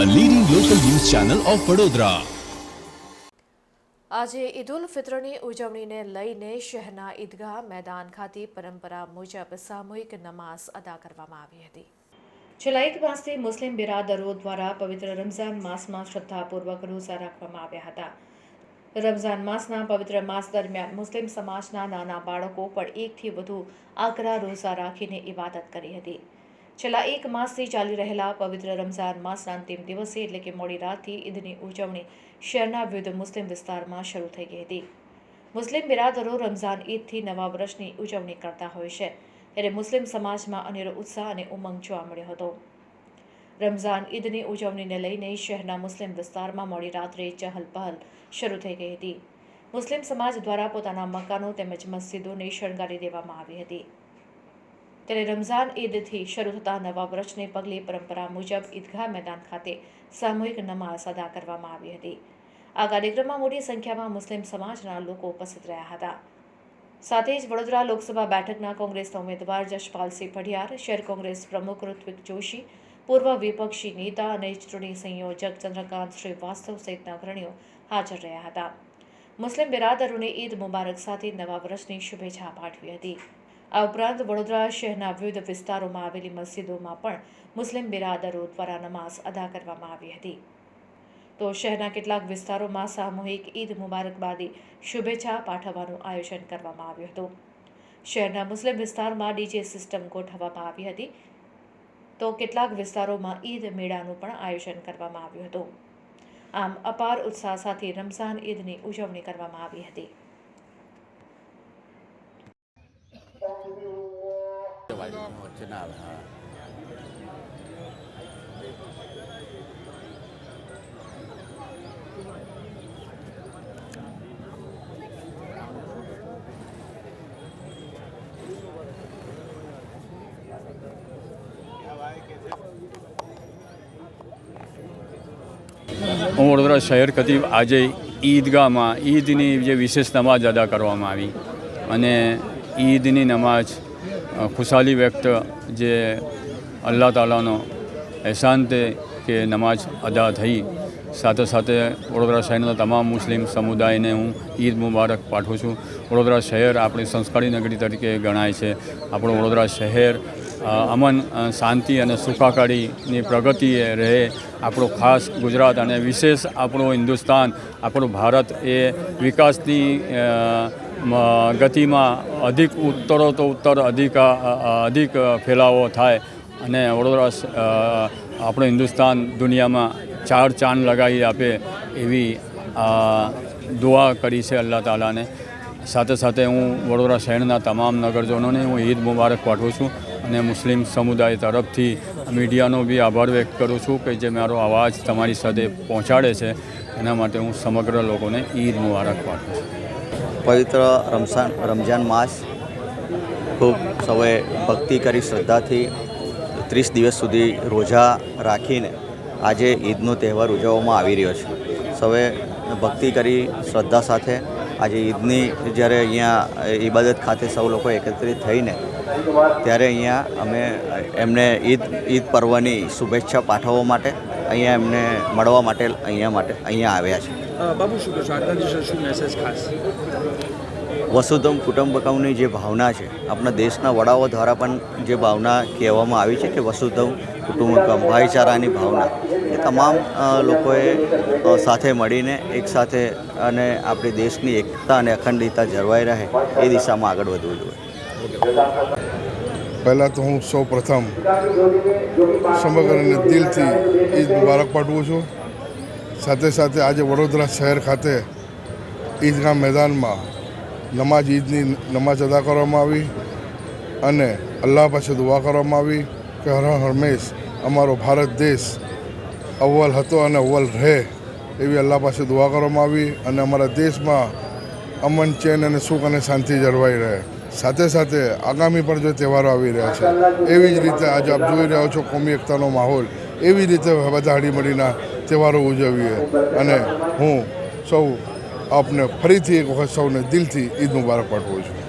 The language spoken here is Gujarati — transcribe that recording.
ચેનલ ઓફ વડોદરા આજે ઈદ ઉલ ફિત્રની ઉજવણીને લઈને શહેરના ઈદગાહ મેદાન ખાતે પરંપરા મુજબ સામૂહિક નમાઝ અદા કરવામાં આવી હતી. છેલ્લા એક માસથી મુસ્લિમ બિરાદરો દ્વારા પવિત્ર રમઝાન માસમાં શ્રદ્ધાપૂર્વક રોઝા રાખવામાં આવ્યા હતા. રમઝાન માસના પવિત્ર માસ દરમિયાન મુસ્લિમ સમાજના નાના બાળકો પણ એકથી વધુ આકરા રોઝા રાખીને ઇબાદત કરી હતી. છેલ્લા એક માસથી ચાલી રહેલા પવિત્ર રમઝાન માસના અંતિમ દિવસે એટલે કે મોડી રાતથી ઈદની ઉજવણી શહેરના વિવિધ મુસ્લિમ વિસ્તારમાં શરૂ થઈ ગઈ હતી. મુસ્લિમ બિરાદરો રમઝાન ઈદથી નવા વર્ષની ઉજવણી કરતા હોય છે. ત્યારે મુસ્લિમ સમાજમાં અનેરો ઉત્સાહ અને ઉમંગ જોવા મળ્યો હતો. રમઝાન ઈદની ઉજવણીને લઈને શહેરના મુસ્લિમ વિસ્તારમાં મોડી રાત્રે ચહલ પહલ શરૂ થઈ ગઈ હતી. મુસ્લિમ સમાજ દ્વારા પોતાના મકાનો તેમજ મસ્જિદોને શણગારી દેવામાં આવી હતી. ત્યારે રમઝાન ઈદથી શરૂ થતા નવા વર્ષને પગલે પરંપરા મુજબ ઈદગાહ મેદાન ખાતે સામૂહિક નમાઝ અદા કરવામાં આવી હતી. આ કાર્યક્રમમાં મોટી સંખ્યામાં મુસ્લિમ સમાજના લોકો ઉપસ્થિત રહ્યા હતા. સાથે જ વડોદરા લોકસભા બેઠકના કોંગ્રેસના ઉમેદવાર જશપાલસિંહ પઢિયાર શહેર કોંગ્રેસ પ્રમુખ ઋત્વિક જોશી, પૂર્વ વિપક્ષી નેતા અને ચૂંટણી સંયોજક ચંદ્રકાંત શ્રીવાસ્તવ સહિતના અગ્રણીઓ હાજર રહ્યા હતા. મુસ્લિમ બિરાદરોને ઈદ મુબારક સાથે નવા વર્ષની શુભેચ્છા પાઠવી હતી. આ ઉપરાંત વડોદરા શહેરના વિવિધ વિસ્તારોમાં આવેલી મસ્જિદોમાં પણ મુસ્લિમ બિરાદરો દ્વારા નમાઝ અદા કરવામાં આવી હતી. તો શહેરના કેટલાક વિસ્તારોમાં સામૂહિક ઈદ મુબારકબાદી શુભેચ્છા પાઠવવાનું આયોજન કરવામાં આવ્યું હતું. શહેરના મુસ્લિમ વિસ્તારમાં ડીજે સિસ્ટમ ગોઠવવામાં આવી હતી. તો કેટલાક વિસ્તારોમાં ઈદ મેળાનું પણ આયોજન કરવામાં આવ્યું હતું. આમ, અપાર ઉત્સાહ સાથે રમઝાન ઈદની ઉજવણી કરવામાં આવી હતી. વચ્ચે ના આવે હા હું વડોદરા શહેર ખતીબ આજે ઈદગાહમાં ઈદની જે વિશેષ નમાજ અદા કરવામાં આવી અને ઈદની નમાજ ખુશાલી વ્યક્ત જે અલ્લાહ તાલાનો એહસાન તે કે નમાજ અદા થઈ. સાથે સાથે વડોદરા શહેરના તમામ મુસ્લિમ સમુદાયને હું ઈદ મુબારક પાઠવું છું. વડોદરા શહેર આપણી સંસ્કારી નગરી તરીકે ગણાય છે. આપણું વડોદરા શહેર અમન શાંતિ અને સુખાકારીની પ્રગતિએ રહે આપણું ખાસ ગુજરાત અને વિશેષ આપણું હિન્દુસ્તાન, આપણું ભારત એ વિકાસની ગતિમાં અધિક ઉત્તરો તો ઉત્તર અધિક અધિક ફેલાવો થાય અને વડોદરા આપણું હિન્દુસ્તાન દુનિયામાં ચાર ચાંદ લગાવી આપે એવી દુઆ કરી છે અલ્લાહ તાલાને. સાથે સાથે હું વડોદરા શહેરના તમામ નગરજનોને હું ઈદ મુબારક પાઠવું છું. અને મુસ્લિમ સમુદાય તરફથી મીડિયાનો બી આભાર વ્યક્ત કરું છું કે જે મારો અવાજ તમારી સાથે પહોંચાડે છે. એના માટે હું સમગ્ર લોકોને ઈદ મુબારક પાઠવું છું. પવિત્ર રમઝાન રમઝાન માસ ખૂબ સૌએ ભક્તિ કરી, શ્રદ્ધાથી ત્રીસ દિવસ સુધી રોજા રાખીને આજે ઈદનો તહેવાર ઉજવવામાં આવી રહ્યો છે. સૌએ ભક્તિ કરી, શ્રદ્ધા સાથે આજે ઈદની જ્યારે અહીંયા ઈબાદત ખાતે સૌ લોકો એકત્રિત થઈને ત્યારે અહીંયા અમે એમને ઈદ ઈદ પર્વની શુભેચ્છા પાઠવવા માટે અહીંયા એમને મળવા માટે અહીંયા માટે અહીંયા આવ્યા છે. બાબુ, શું કહેશો આજના દિવસે શું મેસેજ ખાસ? વસુધમ કુટુંબકમની જે ભાવના છે, આપણા દેશના વડાઓ દ્વારા પણ જે ભાવના કહેવામાં આવી છે કે વસુધમ કુટુંબકમ, ભાઈચારાની ભાવના, એ તમામ લોકોએ સાથે મળીને એકસાથે અને આપણી દેશની એકતા અને અખંડિતતા જળવાઈ રહે એ દિશામાં આગળ વધવું જોઈએ. પહેલાં તો હું સૌ પ્રથમ સમગ્રને દિલથી ઈદ મુબારક પાઠવું છું. સાથે સાથે આજે વડોદરા શહેર ખાતે ઈદગાહ મેદાનમાં નમાજ ઈદની નમાજ અદા કરવામાં આવી અને અલ્લાહ પાસે દુઆ કરવામાં આવી કે હર હંમેશ અમારો ભારત દેશ અવ્વલ હતો અને અવ્વલ રહે એવી અલ્લાહ પાસે દુઆ કરવામાં આવી અને અમારા દેશમાં અમન, ચેન અને સુખ અને શાંતિ જળવાઈ રહે. સાથે સાથે આગામી પણ જો તહેવારો આવી રહ્યા છે, એવી જ રીતે આજે આપ જોઈ રહ્યા છો કોમી એકતાનો માહોલ. એવી રીતે બધા હળીમળીના તહેવારો ઉજવીએ અને હું સૌ આપને ફરીથી એક વખત સૌને દિલથી ઈદ મુબારક પાઠવું છું